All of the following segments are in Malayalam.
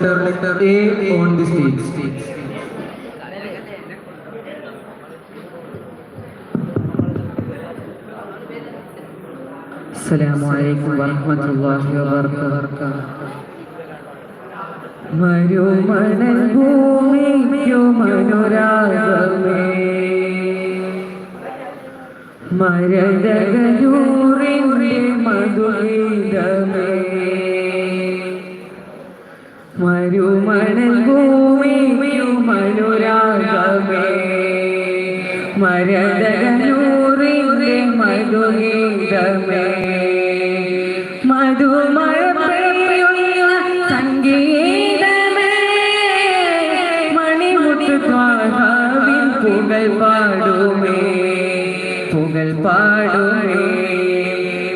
letter A on the stage. السلام عليكم ورحمة الله وبركاته മരുമണൽ ഭൂമിക്കു മനുരാഗമേ മരതകയൂറിൻ്റെ മധുരീതമേ മരതകയൂറിന്റെ മധുഗീതമേ മധുമഴ സംഗീതമേ. മണിമുട്ട് ത്വാഹാവിൻ പുകൾ പാടുമേ. പുകൾ പാടുമേ.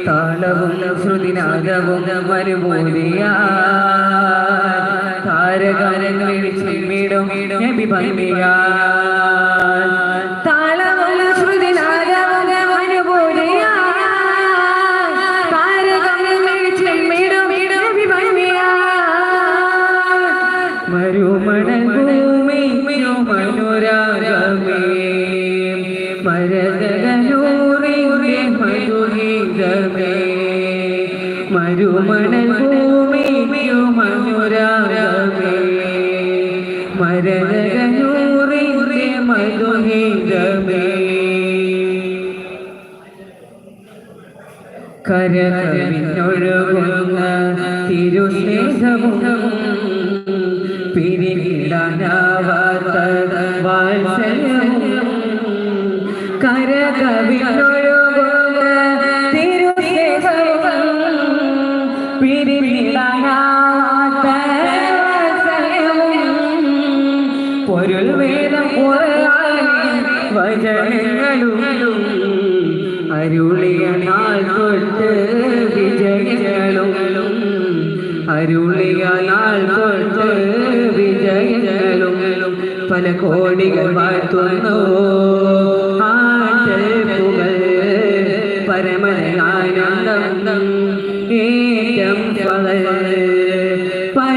താളവും ശ്രുതിനാദവും മരുമൂലിയാ താരകാലങ്ങളിൽ ചിമ്മിടും നബി ഭംഗിയാ മരുമണൽ ഭൂമി മനുരാഗമേ മരതകനൂറിന്റെ മധുഗീതമേ കരകവിഞ്ഞൊഴുകുന്ന തിരുസ്നേഹവും പിരിവിടാനാവാത്ത വാത്സല്യവും പൊരുൾ വേദം വചനങ്ങളും അരുളിയ നാൾ തൊട്ട് വിജയങ്ങളും അരുളിയ തൊട്ട് വിജയങ്ങളും പല കോടികൾ വാഴ്ത്തുന്നു.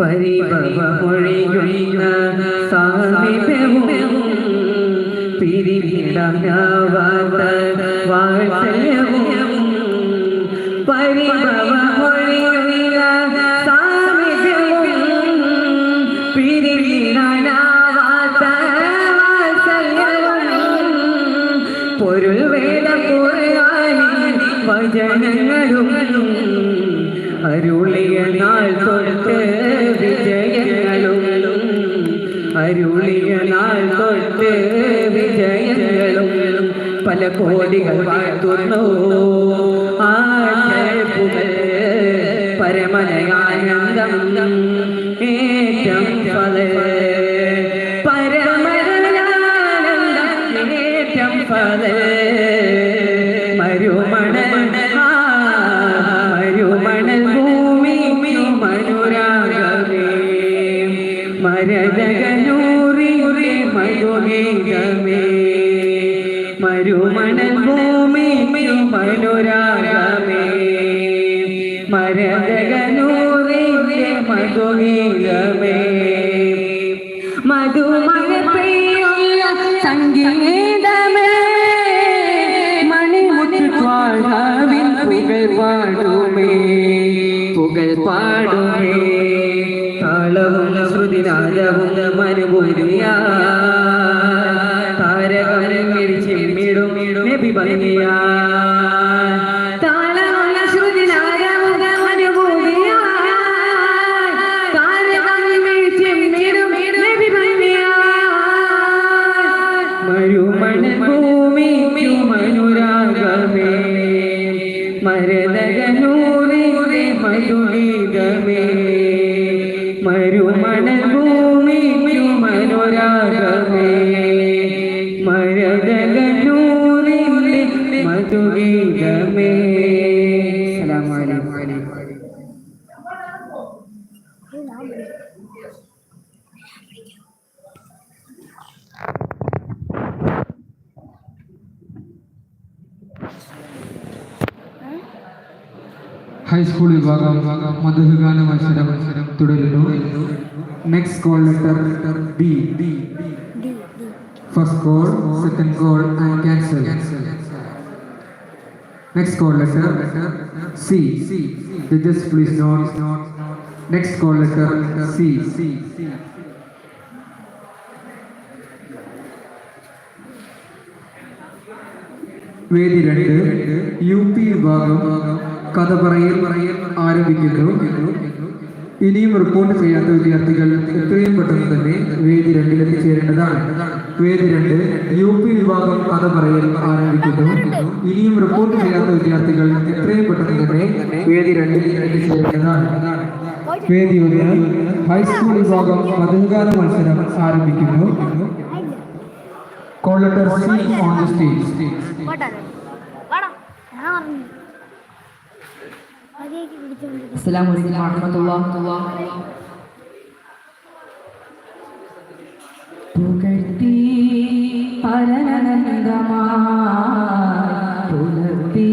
പരിഭവമൊഴിയുന്ന പൊരുൾ വേല വചനങ്ങളും അരുളിയ അരുളിയ നാൾ തൊട്ട് വിജയങ്ങളും പല കോടികൾ വാഴ്ത്തുന്നു. ആശയപ്പുകൾ പരമനയാനന്ദം ഏറ്റം ഫല. പരമനയാനന്ദം ഏറ്റം ഫല. മരുമണൽ ഭൂമി മനുരാഗമേ മരതകനൂറി മധുഗീതമേ മധുമന പെയ്യുള്ള സംഗീതമേ. മണിമുറ്റുവാഴാവിൻ പുകൾ പാടുമേ. പുകൾ പാടുമേ. താളവും ശ്രുതിനാദവും മനുരാഗമേ മരതകനൂറി ഹൈസ്കൂൾ വിഭാഗം മധുഗാന മത്സരം മത്സരം തുടരുന്നു next call letter D first call second call and cancel next call letter C judges please note next call letter C വേദി രണ്ട് യു പി വിഭാഗം കഥ പറയൽ ആരംഭിക്കുന്നു. ഇനിയും റിപ്പോർട്ട് ചെയ്യാത്ത വിദ്യാർത്ഥികൾ എത്രയും പെട്ടെന്ന് തന്നെ വേദി രണ്ടിൽ എത്തിച്ചേരേണ്ടതാണ് വേദി രണ്ട് യു പി വിഭാഗം കഥ പറയൽ ആരംഭിക്കുന്നു. ഇനിയും റിപ്പോർട്ട് ചെയ്യാത്ത വിദ്യാർത്ഥികൾ എത്രയും പെട്ടെന്ന് തന്നെ വേദി രണ്ടിൽ എത്തിച്ചേരേണ്ടതാണ് വേദി ഒന്ന് ഹൈസ്കൂൾ വിഭാഗം മധുഗാന മത്സരം ആരംഭിക്കുന്നു. Call C on the stage. അസ്സലാമു അലൈക്കും വറഹ്മത്തുള്ളാഹി പുകഴ്ത്തി പരനന്ദമാ പുലർത്തി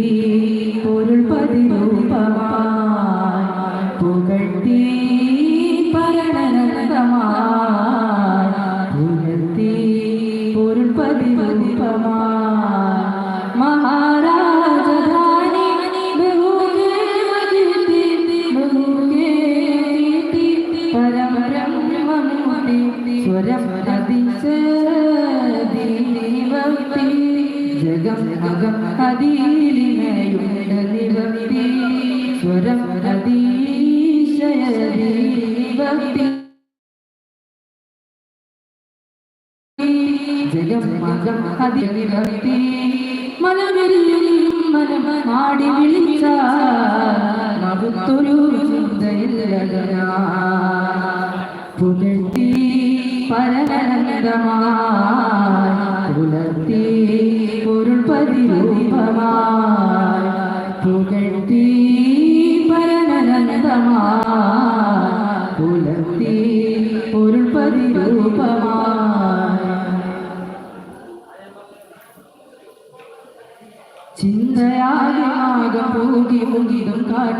അതീലിമയുണ്ട നിവത്തി സ്വരം അതീശയദീവത്തി ജഗം മകം അതിനിവർത്തി മലമെറിയും മനം മാടി വിളിച്ച മകുത്തൊരു ചിന്തയില്ലകന പുലർത്തി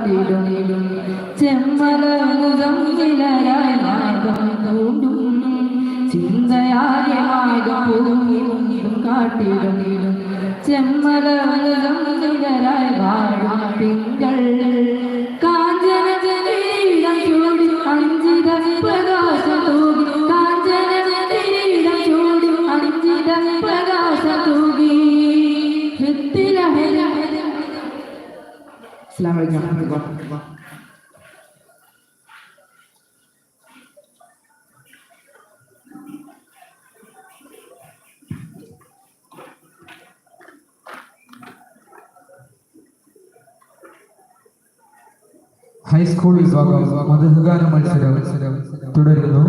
മുകിലും കാട്ടിടും ചെമ്മലും ചിലരായി മാർഗം തൂണ്ടും ചിന്തയാകെ മാർഗം മുകിലും കാട്ടിടും. ചെമ്മലും ചിലരായി വാഴും തിങ്കൾ അസ്സാം വലൈക്കും വറഹ്മത്തുള്ളാഹി ഹൈസ്കൂൾ വിഭാഗം മധുഗാന മത്സരം തുടരുന്നു